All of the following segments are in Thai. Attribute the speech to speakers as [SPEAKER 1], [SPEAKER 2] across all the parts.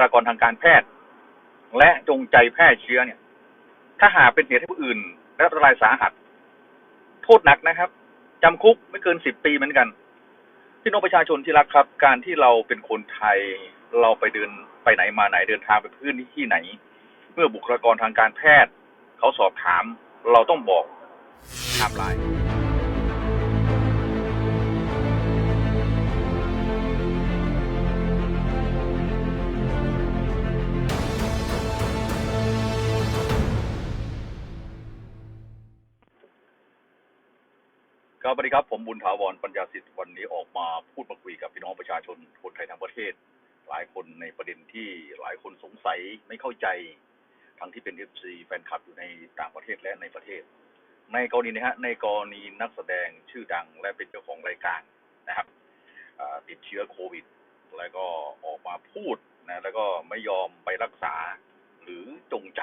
[SPEAKER 1] ตรากรทางการแพทย์ และจงใจแพร่เชื้อเนี่ย ถ้าหากเป็นเหตุให้ผู้อื่นได้รับอันตรายสาหัส โทษหนักนะครับจำคุกไม่เกินสิบปีเหมือนกันพี่น้องประชาชนที่รักครับ การที่เราเป็นคนไทยเราไปเดินไปไหนมาไหนเดินทางไปพื้นที่ไหน เมื่อบุคลากรทางการแพทย์ เขาสอบถาม เราต้องบอกไทม์ไลน์ ครับสวัสดีครับ ผมบุญถาวรปัญญาสิทธิ์วันนี้ออกมาพูดมาคุยกับพี่น้องประชาชนคนไทยทั้งประเทศ หลายคนในประเด็นที่หลายคนสงสัยไม่เข้าใจ ทั้งที่เป็นเอฟซีแฟนคลับอยู่ในต่างประเทศและในประเทศ ในกรณีนะฮะในกรณีนักแสดงชื่อดังและเป็นเจ้าของรายการนะครับติดเชื้อโควิด แล้วก็ออกมาพูดนะแล้วก็ไม่ยอมไปรักษาหรือจงใจ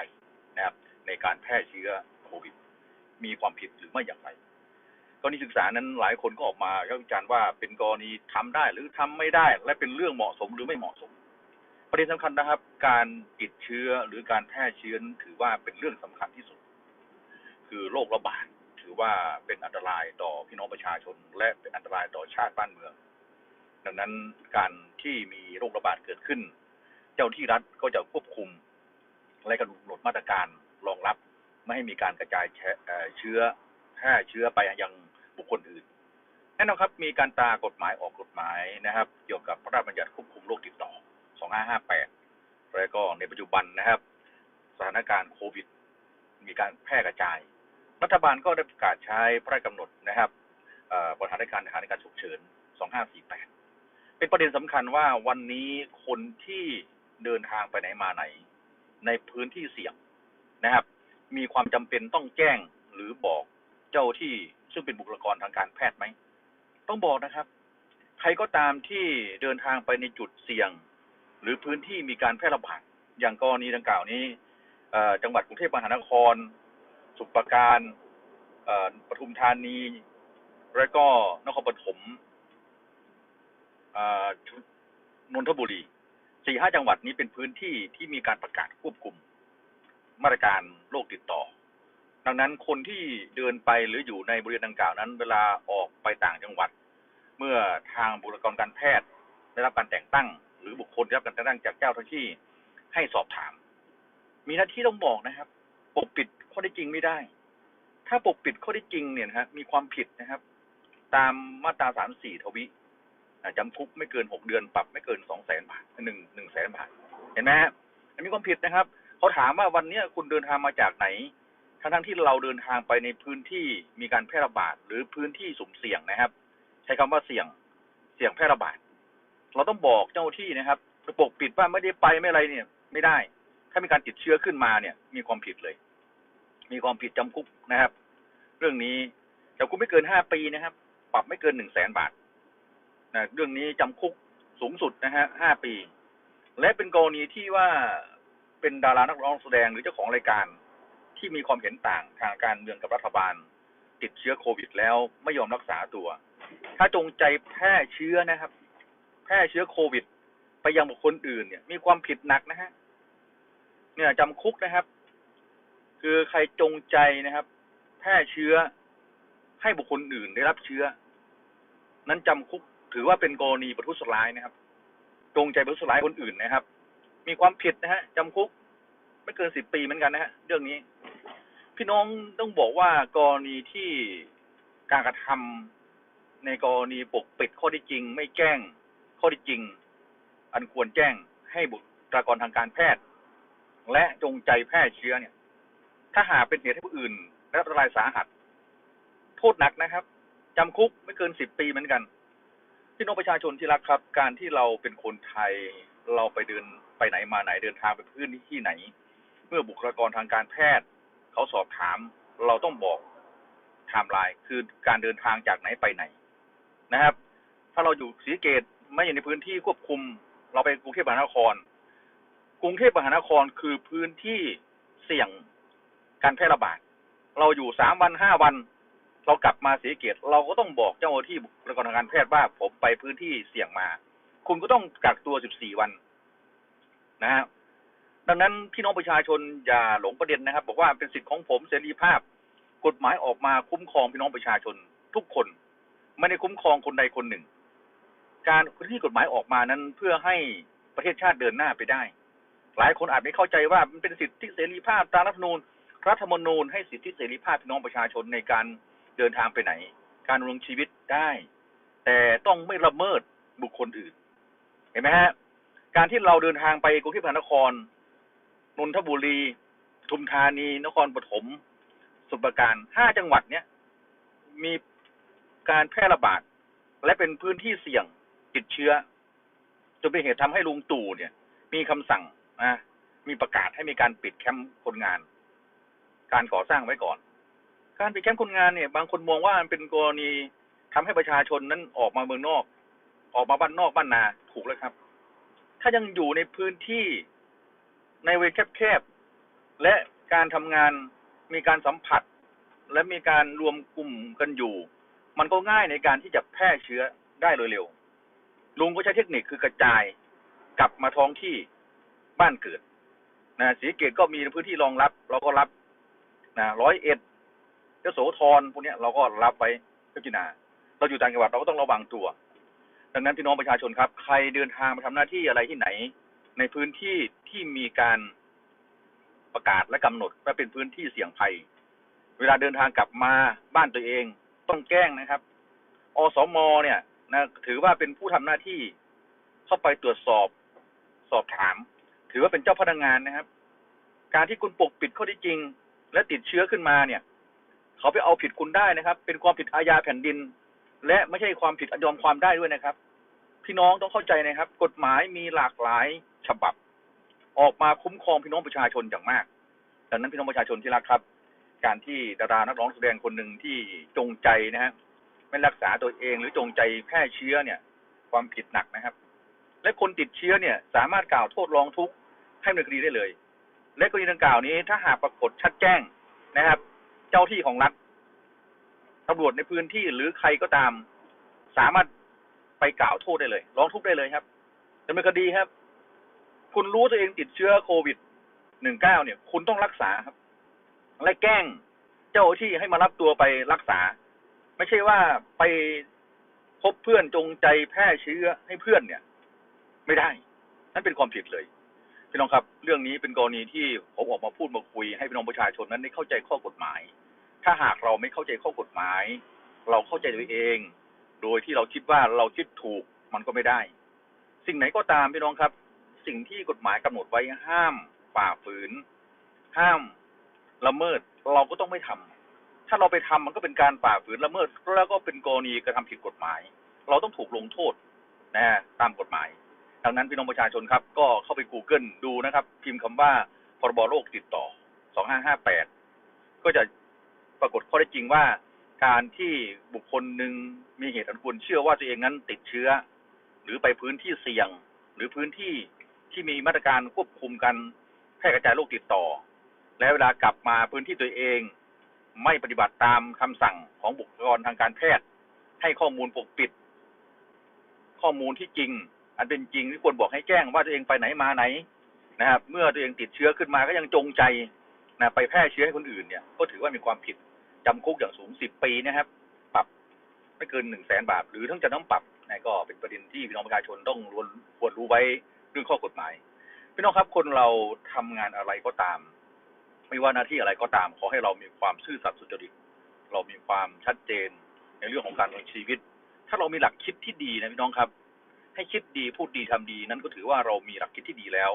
[SPEAKER 1] นะครับในการแพร่เชื้อโควิด มีความผิดหรือไม่อย่างไร กรณีศึกษานั้นหลายคนก็ออกมาวิจารณ์ว่าเป็นกรณีทำได้หรือทำไม่ได้ และเป็นเรื่องเหมาะสมหรือไม่เหมาะสม ประเด็นสำคัญนะครับ การติดเชื้อหรือการแพร่เชื้อนั้นถือว่าเป็นเรื่องสำคัญที่สุด คือโรคระบาดถือว่าเป็นอันตรายต่อพี่น้องประชาชน และเป็นอันตรายต่อชาติบ้านเมือง ดังนั้นการที่มีโรคระบาดเกิดขึ้น เจ้าที่รัฐก็จะควบคุม และกำหนดมาตรการรองรับ ไม่ให้มีการกระจายเอ่อเชื้อแพร่เชื้อไปยัง บุคคลอื่นแน่นอนครับ มีการตรากฎหมายออกกฎหมายนะครับ เกี่ยวกับพระราชบัญญัติควบคุมโรคติดต่อ 2558 แล้วก็ในปัจจุบันนะครับ สถานการณ์โควิด มีการแพร่กระจาย รัฐบาลก็ได้ประกาศใช้พระราชกำหนดนะครับบริหารราชการทหารในการฉุกเฉิน 2548 เป็นประเด็นสำคัญว่าวันนี้คนที่เดินทางไปไหนมาไหน ในพื้นที่เสี่ยงนะครับ มีความจำเป็นต้องแจ้งหรือบอกเจ้าที่ ซึ่งเป็นบุคลากรทางการแพทย์ไหม ต้องบอกนะครับ ใครก็ตามที่เดินทางไปในจุดเสี่ยง หรือพื้นที่มีการแพร่ระบาดอย่างกรณีดังกล่าวนี้จังหวัดกรุงเทพมหานคร สุพรปราการปทุมธานี และก็นครปฐมนนทบุรีสี่ห้าจังหวัดนี้เป็นพื้นที่ที่มีการประกาศควบคุม มาตรการโรคติดต่อ ดังนั้นคนที่เดินไปหรืออยู่ในบริเวณดังกล่าวนั้น เวลาออกไปต่างจังหวัด เมื่อทางบุคลากรการแพทย์ ได้รับการแต่งตั้ง หรือบุคคลได้รับการแต่งตั้งจากเจ้าหน้าที่ให้สอบถาม มีหน้าที่ต้องบอกนะครับ ปกปิดข้อได้จริงไม่ได้ ถ้าปกปิดข้อได้จริงเนี่ยนะฮะมีความผิดนะครับ ตามมาตราสามสี่ทวิจำคุกไม่เกินหกเดือนปรับไม่เกินสองแสนบาทหนึ่งหนึ่งแสนบาท เห็นไหมฮะอันนี้ความผิดนะครับเขาถามว่าวันนี้คุณเดินทางมาจากไหน ทั้งทั้งที่เราเดินทางไปในพื้นที่มีการแพร่ระบาดหรือพื้นที่สุ่มเสี่ยงนะครับ ใช้คำว่าเสี่ยงเสี่ยงแพร่ระบาด เราต้องบอกเจ้าที่นะครับปปกปิดว่าไม่ได้ไปไม่อะไรเนี่ย ไม่ได้ ถ้ามีการติดเชื้อขึ้นมาเนี่ย มีความผิดเลย มีความผิดจำคุกนะครับ เรื่องนี้จำคุกไม่เกินห้าปีนะครับ ปรับไม่เกินหนึ่งแสนบาทนะเรื่องนี้จำคุกสูงสุดนะฮะห้าปี และเป็นกรณีที่ว่าเป็นดารานักร้องแสดงหรือเจ้าของรายการ ที่มีความเห็นต่างทางการเมืองกับรัฐบาล ติดเชื้อโควิด แล้วไม่ยอมรักษาตัว ถ้าจงใจแพร่เชื้อนะครับ แพร่เชื้อโควิด ไปยังบุคคลอื่นเนี่ย มีความผิดหนักนะฮะเนี่ยจำคุกนะครับ คือใครจงใจนะครับ แพร่เชื้อให้บุคคลอื่นได้รับเชื้อ นั้นจำคุกถือว่าเป็นกรณีประทุษร้ายนะครับ จงใจประทุษร้ายคนอื่นนะครับ มีความผิดนะฮะจำคุก ไม่เกินสิบปีเหมือนกันนะฮะเรื่องนี้ พี่น้องต้องบอกว่ากรณีที่การกระทำในกรณีปกปิดข้อที่จริง ไม่แจ้งข้อที่จริง อันควรแจ้งให้บุคลากรทางการแพทย์ และจงใจแพร่เชื้อเนี่ย ถ้าหากเป็นเหตุให้ผู้อื่นได้รับอันตรายสาหัส โทษหนักนะครับจำคุกไม่เกินสิบปีเหมือนกันพี่น้องประชาชนที่รักครับ การที่เราเป็นคนไทยเราไปเดินไปไหนมาไหนเดินทางไปพื้นที่ไหน เมื่อบุคลากรทางการแพทย์เขาสอบถาม เราต้องบอกไทม์ไลน์คือการเดินทางจากไหนไปไหนนะครับ ถ้าเราอยู่ศรีเกตไม่อยู่ในพื้นที่ควบคุม เราไปกรุงเทพมหานคร กรุงเทพมหานครคือพื้นที่เสี่ยงการแพร่ระบาด เราอยู่สามวันห้าวัน เรากลับมาศรีเกตเราก็ต้องบอกเจ้าหน้าที่บุคลากรทางการแพทย์ว่าผมไปพื้นที่เสี่ยงมา คุณก็ต้องกักตัว14วันนะฮะ ดังนั้นพี่น้องประชาชนอย่าหลงประเด็นนะครับ บอกว่าเป็นสิทธิ์ของผมเสรีภาพ กฎหมายออกมาคุ้มครองพี่น้องประชาชนทุกคน ไม่ได้คุ้มครองคนใดคนหนึ่ง การที่กฎหมายออกมานั้นเพื่อให้ประเทศชาติเดินหน้าไปได้ หลายคนอาจไม่เข้าใจว่ามันเป็นสิทธิเสรีภาพตามรัฐธรรมนูญรัฐธรรมนูญให้สิทธิเสรีภาพพี่น้องประชาชนในการเดินทางไปไหน การดำรงชีวิตได้ แต่ต้องไม่ละเมิดบุคคลอื่น เห็นไหมฮะการที่เราเดินทางไปกรุงเทพมหานคร นนทบุรีทุมธานี นครปฐมสุพรปราการห้าจังหวัดเนี้ยมีการแพร่ระบาด และเป็นพื้นที่เสี่ยงติดเชื้อจนเป็นเหตุทำให้ลุงตู่เนี่ย มีคำสั่งนะมีประกาศให้มีการปิดแคมป์คนงาน การก่อสร้างไว้ก่อน การปิดแคมป์คนงานเนี่ย บางคนมองว่ามันเป็นกรณีทำให้ประชาชนนั้นออกมาเมืองนอก ออกมาบ้านนอกบ้านนาถูกแล้วครับ ถ้ายังอยู่ในพื้นที่ ในเวรแคบๆและการทำงานมีการสัมผัส และมีการรวมกลุ่มกันอยู่ มันก็ง่ายในการที่จะแพร่เชื้อได้โดยเร็วลุงก็ใช้เทคนิคคือกระจายกลับมาท้องที่บ้านเกิดนะสีเกตก็มีพื้นที่รองรับ เราก็รับนะร้อยเอ็ดยโสธรพวกนี้เราก็รับไว้พิจารณาเราอยู่ต่างจังหวัดเราก็ต้องระวังตัว ดังนั้นพี่น้องประชาชนครับ ใครเดินทางมาทำหน้าที่อะไรที่ไหน ในพื้นที่ที่มีการประกาศและกำหนดว่าเป็นพื้นที่เสี่ยงภัย เวลาเดินทางกลับมาบ้านตัวเอง ต้องแจ้งนะครับ อสมเนี่ยนะถือว่าเป็นผู้ทำหน้าที่เข้าไปตรวจสอบสอบถาม ถือว่าเป็นเจ้าพนักงานนะครับ การที่คุณปกปิดข้อที่จริง และติดเชื้อขึ้นมาเนี่ย เขาไปเอาผิดคุณได้นะครับ เป็นความผิดอาญาแผ่นดิน และไม่ใช่ความผิดอยอมความได้ด้วยนะครับ พี่น้องต้องเข้าใจนะครับ กฎหมายมีหลากหลาย ฉบับ ออกมาคุ้มครองพี่น้องประชาชนอย่างมาก ดังนั้นพี่น้องประชาชนที่รักครับ การที่ดารานักร้องแสดงคนหนึ่งที่จงใจนะฮะไม่รักษาตัวเองหรือจงใจแพร่เชื้อเนี่ย ความผิดหนักนะครับ และคนติดเชื้อเนี่ย สามารถกล่าวโทษร้องทุกข์ให้ดำเนินคดีได้เลย และกรณีดังกล่าวนี้ถ้าหากปรากฏชัดแจ้งนะครับ เจ้าที่ของรัฐตำรวจในพื้นที่หรือใครก็ตาม สามารถไปกล่าวโทษได้เลย ร้องทุกข์ได้เลยครับดำเนินคดีครับ คุณรู้ตัวเองติดเชื้อโควิดหนึ่งเก้าเนี่ย คุณต้องรักษาครับ และแกล้งเจ้าหน้าที่ให้มารับตัวไปรักษา ไม่ใช่ว่าไปพบเพื่อนจงใจแพร่เชื้อให้เพื่อนเนี่ย ไม่ได้ นั่นเป็นความผิดเลยพี่น้องครับ เรื่องนี้เป็นกรณีที่ผมออกมาพูดมาคุยให้พี่น้องประชาชนนั้นได้เข้าใจข้อกฎหมาย ถ้าหากเราไม่เข้าใจข้อกฎหมาย เราเข้าใจตัวเอง โดยที่เราคิดว่าเราคิดถูกมันก็ไม่ได้ สิ่งไหนก็ตามพี่น้องครับ สิ่งที่กฎหมายกำหนดไว้ห้ามฝ่าฝืน ห้ามละเมิดเราก็ต้องไม่ทำถ้าเราไปทำมันก็เป็นการฝ่าฝืนละเมิดแล้วก็เป็นกรณีกระทำผิดกฎหมาย เราต้องถูกลงโทษนะฮะตามกฎหมาย ดังนั้นพี่น้องประชาชนครับ ก็เข้าไป Google ดูนะครับ พิมพ์คำว่าพรบโรคติดต่อ 2558 ก็จะปรากฏข้อได้จริงว่าการที่บุคคลหนึ่งมีเหตุอันควรเชื่อว่าตัวเองนั้นติดเชื้อ หรือไปพื้นที่เสี่ยง หรือพื้นที่ ที่มีมาตรการควบคุมกันแพร่กระจายโรคติดต่อ และเวลากลับมาพื้นที่ตัวเอง ไม่ปฏิบัติตามคำสั่งของบุคลากรทางการแพทย์ ให้ข้อมูลปกปิด ข้อมูลที่จริง อันเป็นจริงที่ควรบอกให้แจ้งว่าตัวเองไปไหนมาไหนนะครับ เมื่อตัวเองติดเชื้อขึ้นมาก็ยังจงใจนะไปแพร่เชื้อให้คนอื่นเนี่ย ก็ถือว่ามีความผิดจำคุกอย่างสูงสิบปีนะครับ ปรับไม่เกินหนึ่งแสนบาท หรือทั้งจะต้องปรับนะก็เป็นประเด็นที่พี่น้องประชาชนต้องรวนควรรู้ไว้ รื่องข้อกฎหมายพี่น้องครับคนเราทำงานอะไรก็ตาม ไม่ว่าหน้าที่อะไรก็ตาม ขอให้เรามีความซื่อสัตย์สุจริต เรามีความชัดเจนในเรื่องของการดำเนินชีวิต ถ้าเรามีหลักคิดที่ดีนะพี่น้องครับ ให้คิดดีพูดดีทำดี นั้นก็ถือว่าเรามีหลักคิดที่ดีแล้ว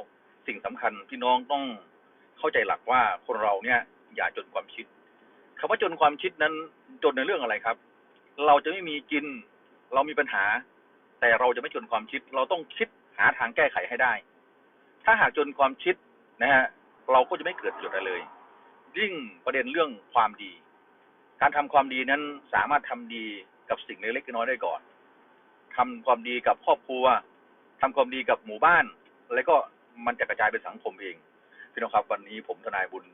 [SPEAKER 1] สิ่งสำคัญพี่น้องต้องเข้าใจหลักว่าคนเราเนี่ยอย่าจนความคิดคำว่าจนความคิดนั้นจนในเรื่องอะไรครับ เราจะไม่มีกิน เรามีปัญหา แต่เราจะไม่จนความคิด เราต้องคิด หาทางแก้ไขให้ได้ ถ้าหากจนความคิดนะฮะเราก็จะไม่เกิดประโยชน์อะไรเลย ยิ่งประเด็นเรื่องความดี การทำความดีนั้นสามารถทำดีกับสิ่งเล็กๆน้อยได้ก่อนทำความดีกับครอบครัวทำความดีกับหมู่บ้าน แล้วก็มันจะกระจายเป็นสังคมเองพี่น้องครับวันนี้ผมทนายบุญ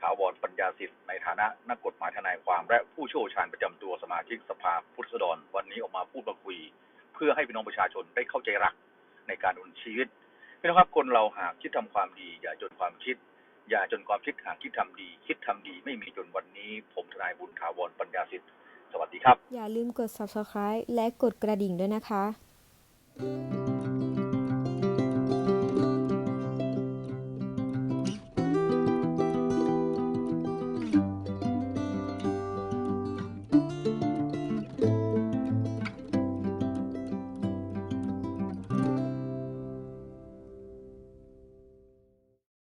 [SPEAKER 1] ถาวรปัญญาสิทธิ์ในฐานะนักกฎหมายทนายความและผู้เชี่ยวชาญประจำตัวสมาชิกสภาพุทธสดรวันนี้ออกมาพูดมาคุย เพื่อให้พี่น้องประชาชนได้เข้าใจหลัก ในการดำเนินชีวิตพี่น้องครับคนเราหากคิดทำความดี อย่าจนความคิด อย่าจนความคิดหากคิดทำดี คิดทำดีไม่มีจนวันนี้ ผมทนายบุญถาวรปัญญาสิทธิ์สวัสดีครับ
[SPEAKER 2] อย่าลืมกด subscribe และกดกระดิ่งด้วยนะคะ